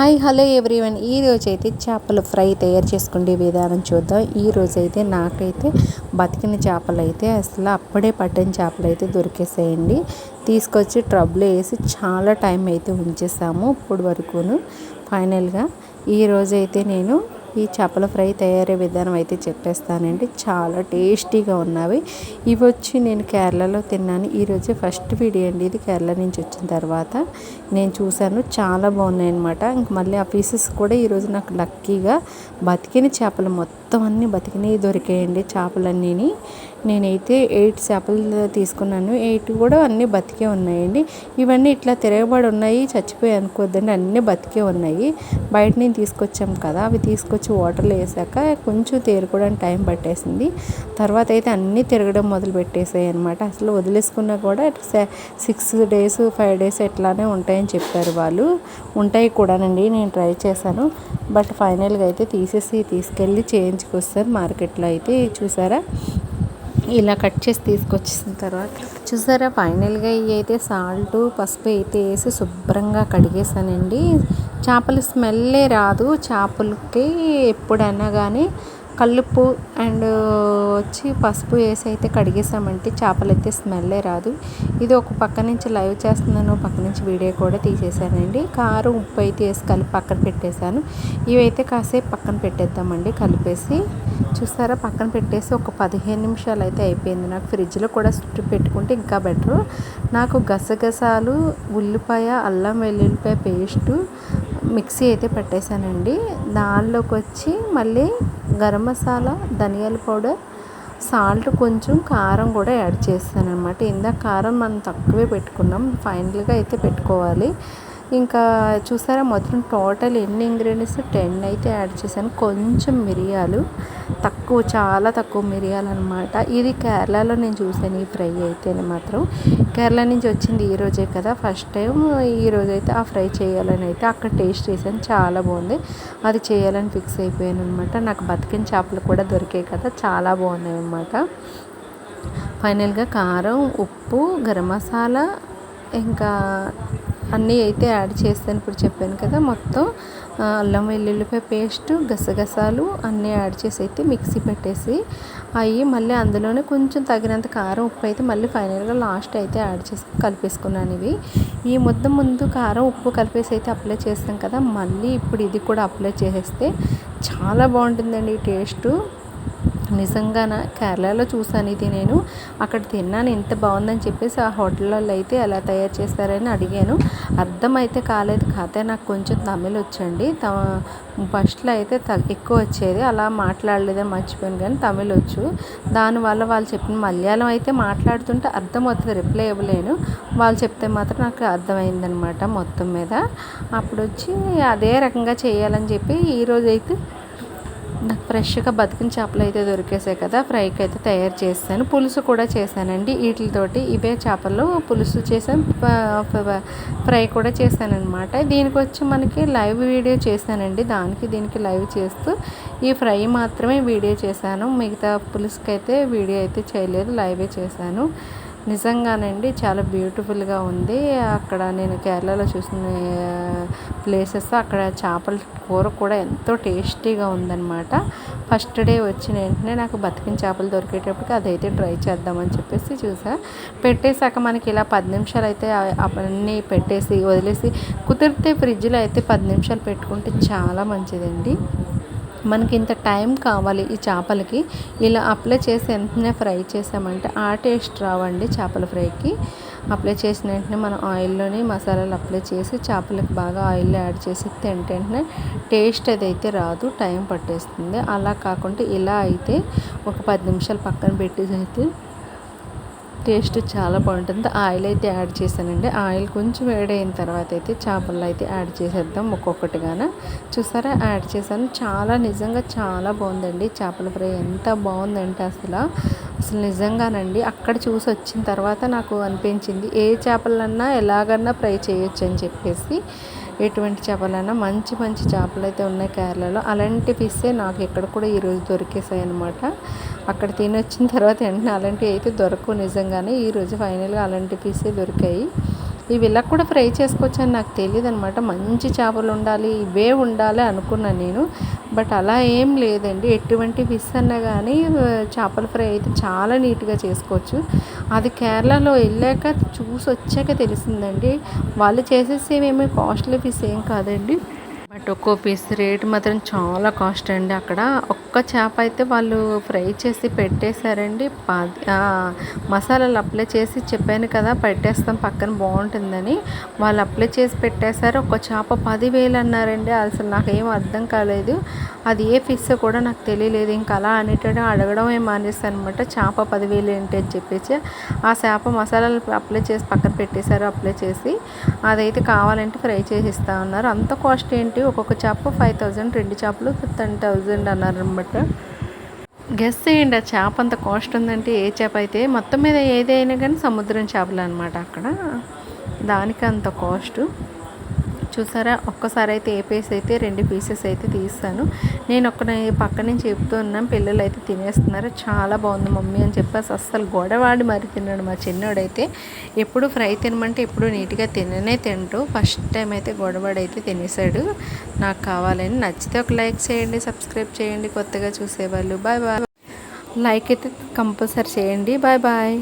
Hi hello everyone. ఈ రోజు అయితే చేపల ఫ్రై తయారు చేసుకునే విధానం చూద్దాం. ఈ రోజు అయితే నాకైతే బతికిన చేపలు అయితే అసలు అప్పుడే పట్టిన చేపలు అయితే దొరికేసాయండి. తీసుకొచ్చి ట్రబుల్ వేసి చాలా టైం అయితే ఉంచేసాము. ఇప్పుడు వరకును ఫైనల్గా ఈ అయితే నేను ఈ చేపల ఫ్రై తయారే విధానం అయితే చెప్పేస్తానండి. చాలా టేస్టీగా ఉన్నవి. ఇవి వచ్చి నేను కేరళలో తిన్నాను. ఈరోజే ఫస్ట్ వీడియో అండి ఇది కేరళ నుంచి వచ్చిన తర్వాత. నేను చూశాను. చాలా బాగున్నాయి అనమాట ఇంక మళ్ళీ ఆ పీసెస్ కూడా ఈరోజు నాకు లక్కీగా బతికిన చేపలు మొత్తం మొత్తం అన్నీ బతికినవి దొరికాయండి చేపలన్నీని. నేనైతే ఎయిట్ చేపలు తీసుకున్నాను. ఎయిట్ కూడా అన్నీ బతికే ఉన్నాయండి. ఇవన్నీ ఇట్లా తిరగబడి ఉన్నాయి చచ్చిపోయి అనుకోద్దండి. అన్నీ బతికే ఉన్నాయి. బయట నుంచి తీసుకొచ్చాం కదా అవి తీసుకొచ్చి వాటర్లో వేసాక కొంచెం తేరుకోవడానికి టైం పట్టేసింది. తర్వాత అయితే అన్నీ తిరగడం మొదలు పెట్టేసాయి అనమాట అసలు వదిలేసుకున్నా కూడా సిక్స్ డేస్ ఫైవ్ డేస్ ఎట్లానే ఉంటాయని చెప్పారు వాళ్ళు. ఉంటాయి కూడానండి నేను ట్రై చేశాను. బట్ ఫైనల్గా అయితే తీసేసి తీసుకెళ్ళి చేంజ్ చేయించుకొస్తారు మార్కెట్లో అయితే చూసారా? ఇలా కట్ చేసి తీసుకొచ్చిన తర్వాత చూసారా? ఫైనల్గా ఇవి అయితే సాల్ట్ పసుపు అయితే వేసి శుభ్రంగా కడిగేసానండి చేపల స్మెల్లే రాదు. చేపలకి ఎప్పుడైనా కానీ కల్లుప్పు అండ్ వచ్చి పసుపు వేసి అయితే కడిగేసామంటే చేపలు అయితే స్మెల్లే రాదు. ఇది ఒక పక్క నుంచి లైవ్ చేస్తున్నాను పక్క నుంచి వీడియో కూడా తీసేసానండి. కారం ఉప్పు అయితే వేసి కలిపి పక్కన పెట్టేశాను. ఇవైతే కాసేపు పక్కన పెట్టేద్దామండి కలిపేసి. చూసారా పక్కన పెట్టేసి ఒక పదిహేను నిమిషాలు అయితే అయిపోయింది. నాకు ఫ్రిడ్జ్లో కూడా చుట్టూ పెట్టుకుంటే ఇంకా బెటరు. నాకు గసగసాలు ఉల్లిపాయ అల్లం వెల్లుల్లిపాయ పేస్టు మిక్సీ అయితే పెట్టేశానండి. దానిలోకి వచ్చి మళ్ళీ గరం మసాలా ధనియాల పౌడర్ సాల్ట్ కొంచెం కారం కూడా యాడ్ చేస్తాను అనమాట ఇందాక కారం మనం తక్కువే పెట్టుకున్నాం. ఫైనల్గా అయితే పెట్టుకోవాలి. ఇంకా చూసారా మొత్తం టోటల్ ఎన్ని ఇంగ్రీడియంట్స్ టెన్ అయితే యాడ్ చేశాను. కొంచెం మిరియాలు తక్కువ చాలా తక్కువ మిరియాలు అనమాట ఇది కేరళలో నేను చూసాను ఈ ఫ్రై అయితే మాత్రం. కేరళ నుంచి వచ్చింది ఈ రోజే కదా ఫస్ట్ టైం ఈ రోజు అయితే ఆ ఫ్రై చేయాలని అయితే అక్కడ టేస్ట్ చేశాను చాలా బాగుంది. అది చేయాలని ఫిక్స్ అయిపోయాను అనమాట నాకు బతికిన చేపలు కూడా దొరికాయి కదా చాలా బాగున్నాయి అనమాట ఫైనల్గా కారం ఉప్పు గరం మసాలా ఇంకా అన్నీ అయితే యాడ్ చేస్తాను. ఇప్పుడు చెప్పాను కదా మొత్తం అల్లం వెల్లుల్లిపాయ పేస్ట్ గసగసాలు అన్నీ యాడ్ చేసి అయితే మిక్సీ పెట్టేసి అవి మళ్ళీ అందులోనే కొంచెం తగినంత కారం ఉప్పు అయితే మళ్ళీ ఫైనల్గా లాస్ట్ అయితే యాడ్ చేసి కలిపేసుకున్నాను ఇవి. ఈ ముద్ద ముందు కారం ఉప్పు కలిపేసి అయితే అప్లై చేస్తాం కదా మళ్ళీ ఇప్పుడు ఇది కూడా అప్లై చేసేస్తే చాలా బాగుంటుందండి టేస్టు. నిజంగాన? కేరళలో చూసాను ఇది నేను. అక్కడ తిన్నాను ఎంత బాగుందని చెప్పేసి ఆ హోటల్లో అయితే ఎలా తయారు చేస్తారని అడిగాను. అర్థమైతే కాలేదు కాతే నాకు కొంచెం తమిళ్ వచ్చండి. ఫస్ట్లో అయితే ఎక్కువ వచ్చేది. అలా మాట్లాడలేదే మర్చిపోయాను కానీ తమిళ్ వచ్చు. దానివల్ల వాళ్ళు చెప్పిన మలయాళం అయితే మాట్లాడుతుంటే అర్థం అవుతుంది రిప్లై ఇవ్వలేను. వాళ్ళు చెప్తే మాత్రం నాకు అర్థమైందనమాట మొత్తం మీద. అప్పుడు వచ్చి అదే రకంగా చేయాలని చెప్పి ఈరోజైతే నాకు ఫ్రెష్గా బతికిన చేపలు అయితే దొరికేసాయి కదా ఫ్రైకి అయితే తయారు చేస్తాను. పులుసు కూడా చేశానండి. వీటితోటి ఇవే చేపలు పులుసు చేసాను ఫ్రై కూడా చేశాను దీనికి వచ్చి మనకి లైవ్ వీడియో చేశానండి. దానికి దీనికి లైవ్ చేస్తూ ఈ ఫ్రై మాత్రమే వీడియో చేశాను. మిగతా పులుసుకి అయితే వీడియో అయితే చేయలేదు. లైవే చేశాను. నిజంగానండి చాలా బ్యూటిఫుల్గా ఉంది. అక్కడ నేను కేరళలో చూసిన ప్లేసెస్ అక్కడ చేపల కూర కూడా ఎంతో టేస్టీగా ఉందన్నమాట. ఫస్ట్ డే వచ్చిన వెంటనే నాకు బతికిన చేపలు దొరికేటప్పటికి అదైతే ట్రై చేద్దామని చెప్పేసి చూసా. పెట్టేశాక మనకి ఇలా పది నిమిషాలు అయితే అవన్నీ పెట్టేసి వదిలేసి కుదిరితే ఫ్రిడ్జ్లో అయితే పది నిమిషాలు పెట్టుకుంటే చాలా మంచిదండి. మనకి ఇంత టైం కావాలి ఈ చేపలకి. ఇలా అప్లై చేసి వెంటనే ఫ్రై చేసామంటే ఆ టేస్ట్ రావండి చేపల ఫ్రైకి. అప్లై చేసిన వెంటనే మనం ఆయిల్లోని మసాలాలు అప్లై చేసి చేపలకు బాగా ఆయిల్ యాడ్ చేసి తింటే వెంటనే టేస్ట్ అదైతే రాదు టైం పట్టేస్తుంది. అలా కాకుండా ఇలా అయితే ఒక పది నిమిషాలు పక్కన పెట్టేసి అయితే టేస్ట్ చాలా బాగుంటుంది. ఆయిల్ అయితే యాడ్ చేశానండి. ఆయిల్ కొంచెం వేడైన తర్వాత అయితే చేపలు అయితే యాడ్ చేసేద్దాం ఒక్కొక్కటిగాన. చూసారా? యాడ్ చేశాను. చాలా నిజంగా చాలా బాగుందండి. చేపల ఫ్రై ఎంత బాగుందంటే అసలు. అసలు నిజంగానండి. అక్కడ చూసి వచ్చిన తర్వాత నాకు అనిపించింది ఏ చేపలన్నా ఎలాగన్నా ఫ్రై చేయొచ్చు అని చెప్పేసి. ఎటువంటి చేపలైనా మంచి మంచి చేపలు అయితే ఉన్నాయి కేరళలో. అలాంటి ఫిస్సే నాకు ఎక్కడ కూడా ఈరోజు దొరికేసాయి అనమాట అక్కడ తిని వచ్చిన తర్వాత వెంటనే అలాంటివి అయితే దొరకవు నిజంగానే. ఈరోజు ఫైనల్గా అలాంటి పీసే దొరికాయి. ఇవి ఇలా కూడా ఫ్రై చేసుకోవచ్చు అని నాకు తెలియదు అనమాట మంచి చేపలు ఉండాలి ఇవే ఉండాలి అనుకున్నాను నేను. బట్ అలా ఏం లేదండి. ఎటువంటి ఫిష్ అన్నా కానీ చేపల ఫ్రై అయితే చాలా నీట్గా చేసుకోవచ్చు. అది కేరళలో వెళ్ళాక చూసి వచ్చాక తెలిసిందండి. వాళ్ళు చేసేసేవేమీ కాస్ట్లీ ఫిష్ ఏం కాదండి. బట్ ఒక్కో పీస్ రేట్ మాత్రం చాలా కాస్ట్ అండి అక్కడ. ఒక్క చేప అయితే వాళ్ళు ఫ్రై చేసి పెట్టేశారండి. మసాలాలు అప్లై చేసి చెప్పాను కదా పెట్టేస్తాం పక్కన బాగుంటుందని. వాళ్ళు అప్లై చేసి పెట్టేశారు. ఒక చేప పదివేలు అన్నారండి. అసలు నాకేం అర్థం కాలేదు. అది ఏ ఫిష్ కూడా నాకు తెలియలేదు. ఇంకా అలా అనేటట్టు అడగడం ఏం మానేస్తాను అనమాట చేప పదివేలు ఏంటి అని చెప్పేసి ఆ చేప మసాలాలు అప్లై చేసి పక్కన పెట్టేశారు అప్లై చేసి. అదైతే కావాలంటే ఫ్రై చేసి ఇస్తా ఉన్నారు అంత కాస్ట్ ఏంటి? ఒక్కొక్క చేప ఫైవ్ థౌజండ్ రెండు చేపలు టెన్ థౌజండ్ అన్నారు అనమాట గెస్ చేయండి ఆ చేప అంత కాస్ట్ ఉందంటే ఏ చేప అయితే మొత్తం మీద ఏదైనా కానీ సముద్రం చేపలు అనమాట అక్కడ. దానికి అంత కాస్ట్ చూసారా? ఒక్కసారి అయితే ఏ పీస్ అయితే రెండు పీసెస్ అయితే తీస్తాను. నేను ఒక్క పక్క నుంచి చెప్తూ ఉన్నాను పిల్లలు అయితే తినేస్తున్నారు. చాలా బాగుంది మమ్మీ అని చెప్పేసి అస్సలు గొడవాడి మరి తిన్నాడు మా చిన్నోడైతే. ఎప్పుడు ఫ్రై తినమంటే ఎప్పుడు నీట్గా తిననే తింటూ ఫస్ట్ టైం అయితే గొడవాడైతే తినేసాడు. నాకు కావాలని నచ్చితే ఒక లైక్ చేయండి సబ్స్క్రైబ్ చేయండి. కొత్తగా చూసేవాళ్ళు బాయ్ బాయ్. లైక్ అయితే కంపల్సరీ చేయండి. Bye bye.